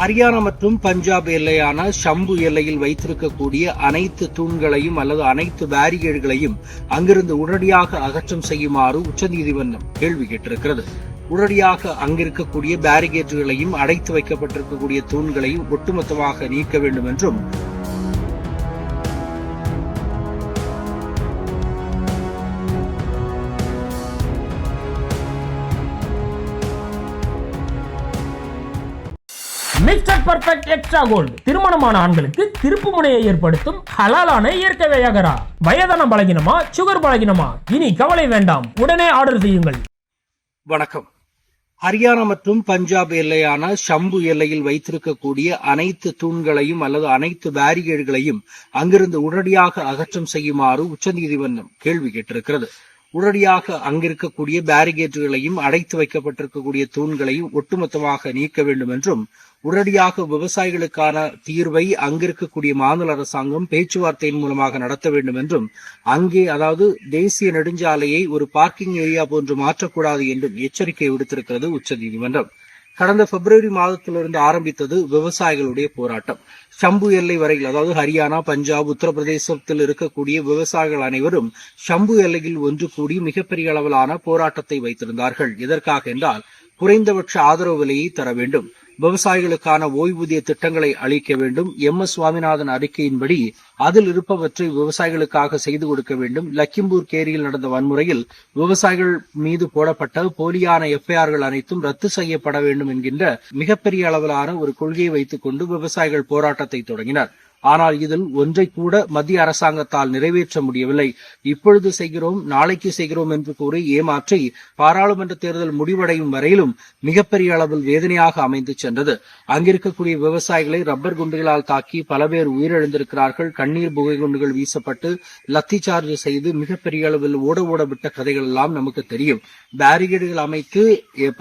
ஹரியானா மற்றும் பஞ்சாப் எல்லையான ஷம்பு எல்லையில் வைத்திருக்கக்கூடிய அனைத்து தூண்களையும் அல்லது அனைத்து பேரிகேடுகளையும் அங்கிருந்து உடனடியாக அகற்றம் செய்யுமாறு உச்சநீதிமன்றம் கேள்வி கேட்டிருக்கிறது. உடனடியாக அங்கிருக்கக்கூடிய பேரிகேட்டுகளையும் அடைத்து வைக்கப்பட்டிருக்கக்கூடிய தூண்களையும் ஒட்டுமொத்தமாக நீக்க வேண்டும் என்றும் மிஸ்டர் பர்ஃபெக்ட் எக்ஸ்ட்ரா கோல்டு திருமணமான ஆண்களுக்கு திருப்பு முனையை ஏற்படுத்தும் ஹலாலான இயற்கை வையகரா வயதான பலகினமா சுகர் பலகினமா? இனி கவலை வேண்டாம். உடனே ஆர்டர் செய்யுங்கள். வணக்கம். ஹரியானா மற்றும் பஞ்சாப் எல்லையான ஷம்பு எல்லையில் வைத்திருக்கக்கூடிய அனைத்து தூண்களையும் அல்லது அனைத்து பேரிகேடுகளையும் அங்கிருந்து உடனடியாக அகற்றம் செய்யுமாறு உச்சநீதிமன்றம் கேள்வி கேட்டிருக்கிறது. உடனடியாக அங்கிருக்கக்கூடிய பேரிகேட்டுகளையும் அடைத்து வைக்கப்பட்டிருக்கக்கூடிய தூண்களையும் ஒட்டுமொத்தமாக நீக்க வேண்டும் என்றும் உடனடியாக விவசாயிகளுக்கான தீர்வை அங்கிருக்கக்கூடிய மாநில அரசாங்கம் பேச்சுவார்த்தையின் மூலமாக நடத்த வேண்டும் என்றும் அங்கே அதாவது தேசிய நெடுஞ்சாலையை ஒரு பார்க்கிங் ஏரியா போன்று மாற்றக்கூடாது என்றும் எச்சரிக்கை விடுத்திருக்கிறது உச்சநீதிமன்றம். கடந்த பிப்ரவரி மாதத்திலிருந்து ஆரம்பித்தது விவசாயிகளுடைய போராட்டம். ஷம்பு எல்லை வரையில் அதாவது ஹரியானா பஞ்சாப் உத்தரப்பிரதேசத்தில் இருக்கக்கூடிய விவசாயிகள் அனைவரும் ஷம்பு எல்லையில் ஒன்று கூடி மிகப்பெரிய அளவிலான போராட்டத்தை வைத்திருந்தார்கள். எதற்காக என்றால் குறைந்தபட்ச ஆதரவு விலையை தர வேண்டும். விவசாயிகளுக்கான ஓய்வூதிய திட்டங்களை அளிக்க வேண்டும். எம். எஸ். சுவாமிநாதன் அறிக்கையின்படி அதில் இருப்பவற்றை விவசாயிகளுக்காக செய்து கொடுக்க வேண்டும். லக்கிம்பூர் கேரியில் நடந்த வன்முறையில் விவசாயிகள் மீது போடப்பட்ட போலியான எஃப்ஐஆர்கள் அனைத்தும் ரத்து செய்யப்பட வேண்டும் என்கின்ற மிகப்பெரிய அளவிலான ஒரு கொள்கையை வைத்துக் கொண்டு விவசாயிகள் போராட்டத்தை தொடங்கினர். ஆனால் இதில் ஒன்றை கூட மத்திய அரசாங்கத்தால் நிறைவேற்ற முடியவில்லை. இப்பொழுது செய்கிறோம் நாளைக்கு செய்கிறோம் என்று கூறி ஏமாற்றி பாராளுமன்ற தேர்தல் முடிவடையும் வரையிலும் மிகப்பெரிய அளவில் வேதனையாக அமைந்து சென்றது. அங்கிருக்கக்கூடிய விவசாயிகளை ரப்பர் குண்டுகளால் தாக்கி பல பேர் உயிரிழந்திருக்கிறார்கள். கண்ணீர் புகை குண்டுகள் வீசப்பட்டு லத்தி சார்ஜ் செய்து மிகப்பெரிய அளவில் ஓட ஓட விட்ட கதைகள் எல்லாம் நமக்கு தெரியும். பேரிகேடுகள் அமைத்து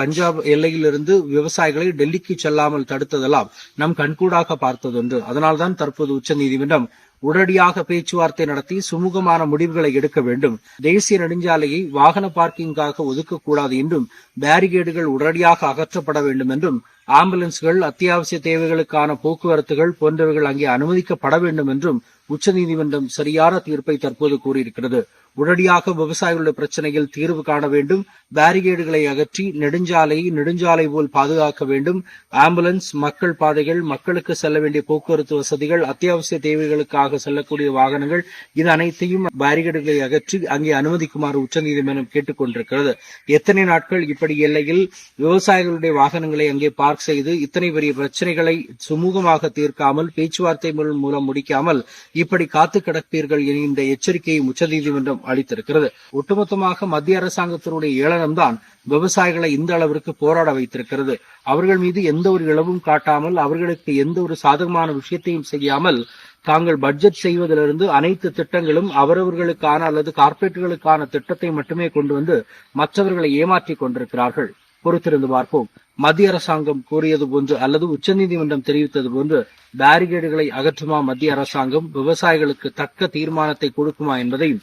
பஞ்சாப் எல்லையிலிருந்து விவசாயிகளை டெல்லிக்கு செல்லாமல் தடுத்ததெல்லாம் நம் கண்கூடாக பார்த்ததொன்று. அதனால்தான் தற்போது உச்சநீதிமன்றம் உடனடியாக பேச்சுவார்த்தை நடத்தி சுமூகமான முடிவுகளை எடுக்க வேண்டும். தேசிய நெடுஞ்சாலையை வாகன பார்க்கிங்காக ஒதுக்கக்கூடாது என்றும் பேரிகேடுகள் உடனடியாக அகற்றப்பட வேண்டும் என்றும் ஆம்புலன்ஸ்கள் அத்தியாவசிய தேவைகளுக்கான போக்குவரத்துகள் போன்றவைகள் அங்கே அனுமதிக்கப்பட வேண்டும் என்றும் உச்சநீதிமன்றம் சரியான தீர்ப்பை தற்போது கூறியிருக்கிறது. உடனடியாக விவசாயிகளுடைய பிரச்சனையில் தீர்வு காண வேண்டும். பேரிகேடுகளை அகற்றி நெடுஞ்சாலை நெடுஞ்சாலை போல் பாதுகாக்க வேண்டும். ஆம்புலன்ஸ் மக்கள் பாதைகள் மக்களுக்கு செல்ல வேண்டிய போக்குவரத்து வசதிகள் அத்தியாவசிய தேவைகளுக்காக செல்லக்கூடிய வாகனங்கள் இது அனைத்தையும் பேரிகேடுகளை அகற்றி அங்கே அனுமதிக்குமாறு உச்சநீதிமன்றம் கேட்டுக் கொண்டிருக்கிறது எத்தனை நாட்கள் இப்படி எல்லையில் விவசாயிகளுடைய வாகனங்களை அங்கே பார்க் செய்து இத்தனை பெரிய பிரச்சனைகளை சுமூகமாக தீர்க்காமல் பேச்சுவார்த்தை மூலம் மூலம் முடிக்காமல் இப்படி காத்து கிடப்பீர்கள் என்கின்ற எச்சரிக்கையை உச்சநீதிமன்றம் அளித்திருக்கிறது. ஒட்டுமொத்தமாக மத்திய அரசாங்கத்தினுடைய ஏளனம்தான் விவசாயிகளை இந்த அளவிற்கு போராட வைத்திருக்கிறது. அவர்கள் மீது எந்த ஒரு இழவும் காட்டாமல் அவர்களுக்கு எந்த ஒரு சாதகமான விஷயத்தையும் செய்யாமல் தாங்கள் பட்ஜெட் செய்வதிலிருந்து அனைத்து திட்டங்களும் அவரவர்களுக்கான அல்லது கார்ப்பரேட்டுகளுக்கான திட்டத்தை மட்டுமே கொண்டு வந்து மற்றவர்களை ஏமாற்றிக் கொண்டிருக்கிறார்கள். பொறுத்திருந்து பார்ப்போம். மத்திய அரசாங்கம் கூறியது போன்று அல்லது உச்சநீதிமன்றம் தெரிவித்தது போன்று பேரிகேடுகளை அகற்றுமா மத்திய அரசாங்கம்? விவசாயிகளுக்கு தக்க தீர்மானத்தை கொடுக்குமா என்பதையும்